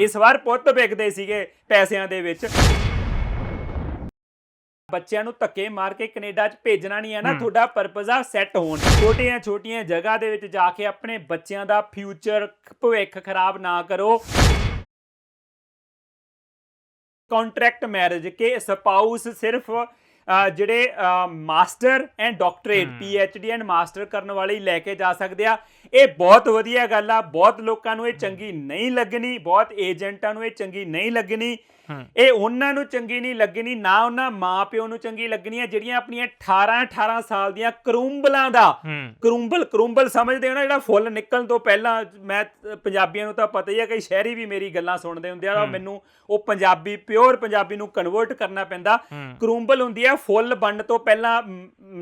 ਇਸ ਵਾਰ ਪੁੱਤ ਵਿਕਦੇ ਸੀਗੇ ਪੈਸਿਆਂ ਦੇ ਵਿੱਚ। ਬੱਚਿਆਂ ਨੂੰ ਧੱਕੇ ਮਾਰ ਕੇ ਕੈਨੇਡਾ 'ਚ ਭੇਜਣਾ ਨਹੀਂ ਹੈ ਨਾ ਤੁਹਾਡਾ ਪਰਪਸ ਆ ਸੈੱਟ ਹੋਣ। ਛੋਟੀਆਂ ਛੋਟੀਆਂ ਜਗ੍ਹਾ ਦੇ ਵਿੱਚ ਜਾ ਕੇ ਆਪਣੇ ਬੱਚਿਆਂ ਦਾ ਫਿਊਚਰ ਭਵਿੱਖ ਖਰਾਬ ਨਾ ਕਰੋ। ਕੰਟਰੈਕਟ ਮੈਰਿਜ ਕਿ ਸਪਾਊਸ ਸਿਰਫ ਜਿਹੜੇ master and doctorate P H D and master ਕਰਨ ਵਾਲੇ ਹੀ ਲੈ ਕੇ ਜਾ ਸਕਦੇ ਆ। ਇਹ ਬਹੁਤ ਵਧੀਆ ਗੱਲ ਆ ਬਹੁਤ ਲੋਕਾਂ ਨੂੰ ਇਹ ਚੰਗੀ ਨਹੀਂ ਲੱਗਣੀ ਬਹੁਤ ਏਜੰਟਾਂ ਨੂੰ ਇਹ ਚੰਗੀ ਨਹੀਂ ਲੱਗਣੀ। ਇਹ ਉਹਨਾਂ ਨੂੰ ਚੰਗੀ ਨਹੀਂ ਲੱਗਣੀ ਨਾ ਉਹਨਾਂ ਮਾਪਿਓ ਨੂੰ ਚੰਗੀ ਲੱਗਣੀ ਆ ਜਿਹੜੀਆਂ ਆਪਣੀਆਂ 18 18 ਸਾਲ ਦੀਆਂ ਕਰੂੰਬਲਾਂ ਦਾ। ਕਰੂੰਬਲ ਕਰੂੰਬਲ ਸਮਝਦੇ ਹੋ ਨਾ ਜਿਹੜਾ ਫੁੱਲ ਨਿਕਲਣ ਤੋਂ ਪਹਿਲਾਂ ਮੈਂ ਪੰਜਾਬੀਆਂ ਨੂੰ ਤਾਂ ਪਤਾ ਹੀ ਆ ਕਈ ਸ਼ਹਿਰੀ ਵੀ ਮੇਰੀ ਗੱਲਾਂ ਸੁਣਦੇ ਹੁੰਦੇ ਆ ਮੈਨੂੰ ਉਹ ਪੰਜਾਬੀ ਪਿਓਰ ਪੰਜਾਬੀ ਨੂੰ ਕਨਵਰਟ ਕਰਨਾ ਪੈਂਦਾ। ਕਰੂੰਬਲ ਹੁੰਦੀ ਆ ਫੁੱਲ ਬਣਨ ਤੋਂ ਪਹਿਲਾਂ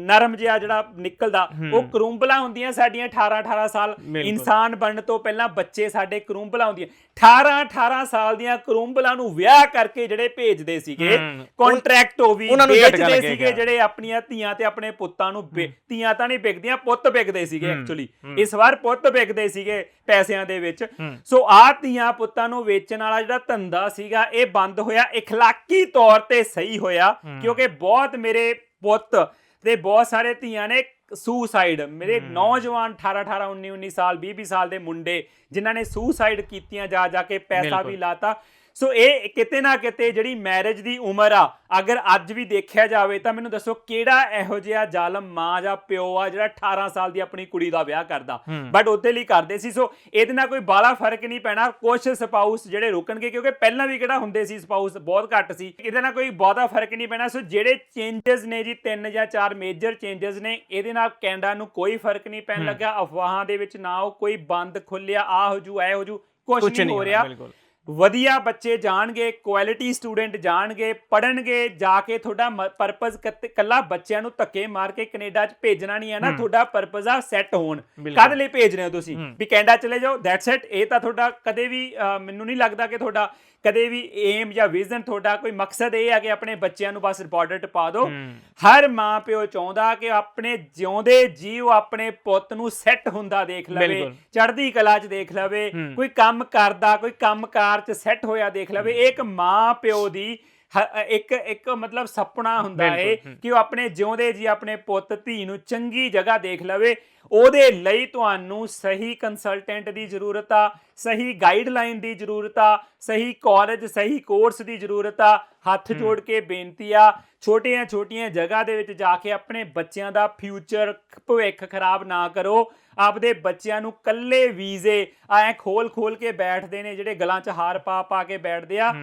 ਨਰਮ ਜਿਹਾ ਜਿਹੜਾ ਨਿਕਲਦਾ ਉਹ ਕਰੂੰਬਲਾ ਹੁੰਦੀਆਂ ਸਾਡੀਆਂ 18 18 ਸਾਲ। ਇਨਸਾਨ ਬਣਨ ਤੋਂ ਪਹਿਲਾਂ ਬੱਚੇ ਸਾਡੇ ਕਰੂੰਬਲਾ ਹੁੰਦੀਆਂ। 18 18 ਸਾਲ ਦੀਆਂ ਕਰੂੰਬਲਾ ਨੂੰ ਵਿਆਹ ਕਰਕੇ ਜਿਹੜੇ ਭੇਜਦੇ ਸੀਗੇ ਕੰਟਰੈਕਟ ਹੋ ਵੀ ਵੇਚਦੇ ਸੀਗੇ ਜਿਹੜੇ ਆਪਣੀਆਂ ਧੀਆਂ ਤੇ ਆਪਣੇ ਪੁੱਤਾਂ ਨੂੰ ਧੀਆਂ ਤਾਂ ਨਹੀਂ ਵਿਕਦੀਆਂ ਪੁੱਤ ਵਿਕਦੇ ਸੀਗੇ ਐਕਚੁਅਲੀ ਇਸ ਵਾਰ ਪੁੱਤ ਵਿਕਦੇ ਸੀਗੇ ਪੈਸਿਆਂ ਦੇ ਵਿੱਚ। ਸੋ ਆ ਧੀਆਂ ਪੁੱਤਾਂ ਨੂੰ ਵੇਚਣ ਵਾਲਾ ਜਿਹੜਾ ਧੰਦਾ ਸੀਗਾ ਇਹ ਬੰਦ ਹੋਇਆ। ਇਖਲਾਕੀ ਤੌਰ ਤੇ ਸਹੀ ਹੋਇਆ ਕਿਉਂਕਿ ਬਹੁਤ ਮੇਰੇ ਪੁੱਤ ਤੇ ਬਹੁਤ ਸਾਰੇ ਧੀਆਂ ਨੇ ਸੁਸਾਈਡ ਮੇਰੇ ਨੌਜਵਾਨ 18 18 19 19 ਸਾਲ 20 20 ਸਾਲ ਦੇ ਮੁੰਡੇ ਜਿਨ੍ਹਾਂ ਨੇ ਸੁਸਾਈਡ ਕੀਤੀਆਂ ਜਾ ਜਾ ਕੇ ਪੈਸਾ। ਵੀ ਲਾਤਾ। ਸੋ ਇਹ ਕਿਤੇ ਨਾ ਕਿਤੇ ਜਿਹੜੀ ਮੈਰਿਜ ਦੀ ਉਮਰ ਆ ਅਗਰ ਅੱਜ ਵੀ ਦੇਖਿਆ ਜਾਵੇ ਤਾਂ ਮੈਨੂੰ ਦੱਸੋ ਕਿਹੜਾ ਇਹੋ ਜਿਹਾ ਜ਼ਾਲਮ ਮਾਂ ਜਾਂ ਪਿਓ ਆ ਜਿਹੜਾ 18 ਸਾਲ ਦੀ ਆਪਣੀ ਕੁੜੀ ਦਾ ਵਿਆਹ ਕਰਦਾ। ਬਟ ਉਹਦੇ ਲਈ ਕਰਦੇ ਸੀ। ਸੋ ਇਹਦੇ ਨਾਲ ਕੋਈ ਬਾਲਾ ਫ਼ਰਕ ਨਹੀਂ ਪੈਣਾ। ਕੁਝ ਸਪਾਊਸ ਜਿਹੜੇ ਰੁਕਣਗੇ ਕਿਉਂਕਿ ਪਹਿਲਾਂ ਵੀ ਕਿਹੜਾ ਹੁੰਦੇ ਸੀ ਸਪਾਊਸ ਬਹੁਤ ਘੱਟ ਸੀ। ਇਹਦੇ ਨਾਲ ਕੋਈ ਬਹੁਤਾ ਫ਼ਰਕ ਨਹੀਂ ਪੈਣਾ। ਸੋ ਜਿਹੜੇ ਚੇਂਜਸ ਨੇ ਜੀ ਤਿੰਨ ਜਾਂ ਚਾਰ ਮੇਜਰ ਚੇਂਜਸ ਨੇ ਇਹਦੇ ਨਾਲ ਕੈਨੇਡਾ ਨੂੰ ਕੋਈ ਫ਼ਰਕ ਨਹੀਂ ਪੈਣ ਲੱਗਾ ਅਫਵਾਹਾਂ ਦੇ ਵਿੱਚ ਨਾ ਉਹ ਕੋਈ ਬੰਦ ਖੁੱਲਿਆ ਆ ਹੋ ਜੂ ਐ ਹੋ ਜੂ ਕੁਝ ਨਹੀਂ ਹੋ ਰਿਹਾ। ਵਧੀਆ ਬੱਚੇ ਜਾਣਗੇ ਕੁਆਲਿਟੀ ਸਟੂਡੈਂਟ ਜਾਣਗੇ ਪੜਨਗੇ ਜਾ ਕੇ ਤੁਹਾਡਾ ਪਰਪਸ ਕੱਲਾ ਬੱਚਿਆਂ ਨੂੰ ਧੱਕੇ ਮਾਰ ਕੇ ਕੈਨੇਡਾ 'ਚ ਭੇਜਣਾ ਨਹੀਂ ਹੈ ਨਾ ਤੁਹਾਡਾ ਪਰਪਸ ਆ ਸੈੱਟ ਹੋਣ। ਕਦ ਲਈ ਭੇਜ ਰਹੇ ਹੋ ਤੁਸੀਂ? ਵੀ ਕੈਨੇਡਾ ਚਲੇ ਜਾਓ ਦੈਟਸ ਇਟ ਇਹ ਤਾਂ ਤੁਹਾਡਾ ਕਦੇ ਵੀ ਮੈਨੂੰ ਨਹੀਂ ਲੱਗਦਾ ਕਿ ਤੁਹਾਡਾ ਕਦੇ ਵੀ ਏਮ ਜਾਂ ਵਿਜ਼ਨ ਤੁਹਾਡਾ ਕੋਈ ਮਕਸਦ ਇਹ ਹੈ ਕਿ ਆਪਣੇ ਬੱਚਿਆਂ ਨੂੰ ਬਸ ਰਿਪੋਰਟਰ ਟਪਾ ਦਿਓ। ਹਰ ਮਾਂ ਪਿਓ ਚਾਹੁੰਦਾ ਕਿ ਆਪਣੇ ਜਿਉਂਦੇ ਜੀਵ ਆਪਣੇ ਪੁੱਤ ਨੂੰ ਸੈੱਟ ਹੁੰਦਾ ਦੇਖ ਲਵੇ। ਚੜ੍ਹਦੀ ਕਲਾ 'ਚ ਦੇਖ ਲਵੇ। ਕੋਈ ਕੰਮ ਕਰਦਾ ਕੋਈ ਕੰਮਕਾਰ 'ਚ ਸੈੱਟ ਹੋਇਆ ਦੇਖ ਲਵੇ ਇਹ ਇੱਕ ਮਾਂ ਪਿਓ ਦੀ ਇੱਕ ਇੱਕ ਮਤਲਬ ਸੁਪਨਾ ਹੁੰਦਾ ਹੈ। ਕਿ ਉਹ ਆਪਣੇ ਜਿਉਂਦੇ ਜੀ ਆਪਣੇ ਪੁੱਤ ਧੀ ਨੂੰ ਚੰਗੀ ਜਗ੍ਹਾ ਦੇਖ ਲਵੇ। ਉਹਦੇ ਲਈ ਤੁਹਾਨੂੰ ਸਹੀ ਕੰਸਲਟੈਂਟ ਦੀ ਜ਼ਰੂਰਤ ਆ ਸਹੀ ਗਾਈਡਲਾਈਨ ਦੀ ਜ਼ਰੂਰਤ ਆ ਸਹੀ ਕਾਲਜ ਸਹੀ ਕੋਰਸ ਦੀ ਜ਼ਰੂਰਤ ਆ। ਹੱਥ ਜੋੜ ਕੇ ਬੇਨਤੀ ਆ ਛੋਟੀਆਂ ਛੋਟੀਆਂ ਜਗ੍ਹਾ ਦੇ ਵਿੱਚ ਜਾ ਕੇ ਆਪਣੇ ਬੱਚਿਆਂ ਦਾ ਫਿਊਚਰ ਭਵਿੱਖ ਖਰਾਬ ਨਾ ਕਰੋ। ਆਪਦੇ ਬੱਚਿਆਂ ਨੂੰ ਕੱਲੇ ਵੀਜ਼ੇ ਐ ਖੋਲ ਖੋਲ ਕੇ ਬੈਠਦੇ ਨੇ ਜਿਹੜੇ ਗਲਾਂ 'ਚ ਹਾਰ ਪਾ ਪਾ ਕੇ ਬੈਠਦੇ ਆ।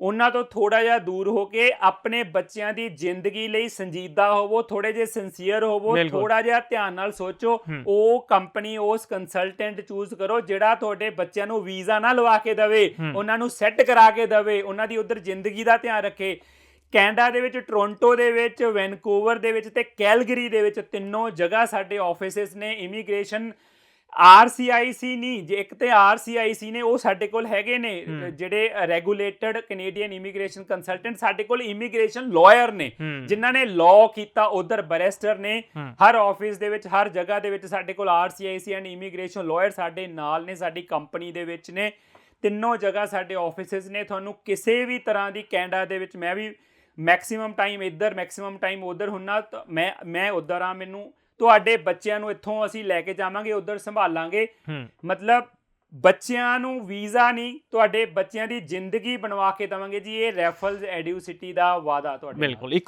ਉਹਨਾਂ ਤੋਂ ਥੋੜਾ ਜਿਹਾ ਦੂਰ ਹੋ ਕੇ ਆਪਣੇ ਬੱਚਿਆਂ ਦੀ ਜ਼ਿੰਦਗੀ ਲਈ ਸੰਜੀਦਾ ਹੋਵੋ ਥੋੜੇ ਜਿਹਾ ਸਿੰਸੀਅਰ ਹੋਵੋ। ਥੋੜਾ ਜਿਹਾ ਧਿਆਨ ਨਾਲ ਸੋਚੋ ਉਹ ਕੰਪਨੀ ਉਸ ਕੰਸਲਟੈਂਟ ਚੂਜ਼ ਕਰੋ ਜਿਹੜਾ ਤੁਹਾਡੇ ਬੱਚਿਆਂ ਨੂੰ ਵੀਜ਼ਾ ਨਾ ਲਵਾ ਕੇ ਦਵੇ ਉਹਨਾਂ ਨੂੰ ਸੈੱਟ ਕਰਾ ਕੇ ਦਵੇ ਉਹਨਾਂ ਦੀ ਉਧਰ ਜ਼ਿੰਦਗੀ ਦਾ ਧਿਆਨ ਰੱਖੇ। ਕੈਨੇਡਾ ਦੇ ਵਿੱਚ ਟੋਰਾਂਟੋ ਦੇ ਵਿੱਚ ਵੈਨਕੂਵਰ ਦੇ ਵਿੱਚ ਤੇ ਕੈਲਗਰੀ ਦੇ ਵਿੱਚ ਤਿੰਨੋਂ ਜਗ੍ਹਾ ਸਾਡੇ ਆਫਿਸਿਸ ਨੇ। ਇਮੀਗ੍ਰੇਸ਼ਨ ਆਰਸੀਆਈਸੀ ਨਹੀਂ ਜੇ ਇੱਕ ਤੇ ਆਰਸੀਆਈਸੀ ਨੇ ਉਹ ਸਾਡੇ ਕੋਲ ਹੈਗੇ ਨੇ। ਜਿਹੜੇ ਰੈਗੂਲੇਟਡ ਕੈਨੇਡੀਅਨ ਇਮੀਗ੍ਰੇਸ਼ਨ ਕੰਸਲਟੈਂਟ ਸਾਡੇ ਕੋਲ ਇਮੀਗ੍ਰੇਸ਼ਨ ਲਾਇਰ ਨੇ। ਜਿਨ੍ਹਾਂ ਨੇ ਲਾਅ ਕੀਤਾ ਉਧਰ ਬੈਰਿਸਟਰ ਨੇ। ਹਰ ਆਫਿਸ ਦੇ ਵਿੱਚ ਹਰ ਜਗ੍ਹਾ ਦੇ ਵਿੱਚ ਸਾਡੇ ਕੋਲ ਆਰਸੀਆਈਸੀ ਐਂਡ ਇਮੀਗ੍ਰੇਸ਼ਨ ਲਾਇਰ ਸਾਡੇ ਨਾਲ ਨੇ ਸਾਡੀ ਕੰਪਨੀ ਦੇ ਵਿੱਚ ਨੇ। ਤਿੰਨੋਂ ਜਗ੍ਹਾ ਸਾਡੇ ਆਫਿਸਿਸ ਨੇ। ਤੁਹਾਨੂੰ ਕਿਸੇ ਵੀ ਤਰ੍ਹਾਂ ਦੀ ਕੈਨੇਡਾ ਦੇ ਵਿੱਚ ਮੈਂ ਵੀ ਮੈਕਸਿਮਮ ਟਾਈਮ ਇੱਧਰ ਮੈਕਸਿਮਮ ਟਾਈਮ ਉਧਰ ਹੁੰਨਾ ਮੈਂ ਮੈਂ ਉਧਰ ਆ ਮੈਨੂੰ ਤੁਹਾਡੇ ਬੱਚਿਆਂ ਨੂੰ ਇੱਥੋਂ ਅਸੀਂ ਲੈ ਕੇ ਜਾਵਾਂਗੇ ਉਧਰ ਸੰਭਾਲਾਂਗੇ। ਮਤਲਬ ਬੱਚਿਆਂ ਨੂੰ ਵੀਜ਼ਾ ਨਹੀਂ ਤੁਹਾਡੇ ਬੱਚਿਆਂ ਦੀ ਜ਼ਿੰਦਗੀ ਬਣਵਾ ਕੇ ਦਵਾਂਗੇ ਜੀ ਇਹ ਰੈਫਲਸ ਐਡਿਊਸਿਟੀ ਦਾ ਵਾਅਦਾ ਤੁਹਾਡੇ। ਬਿਲਕੁਲ।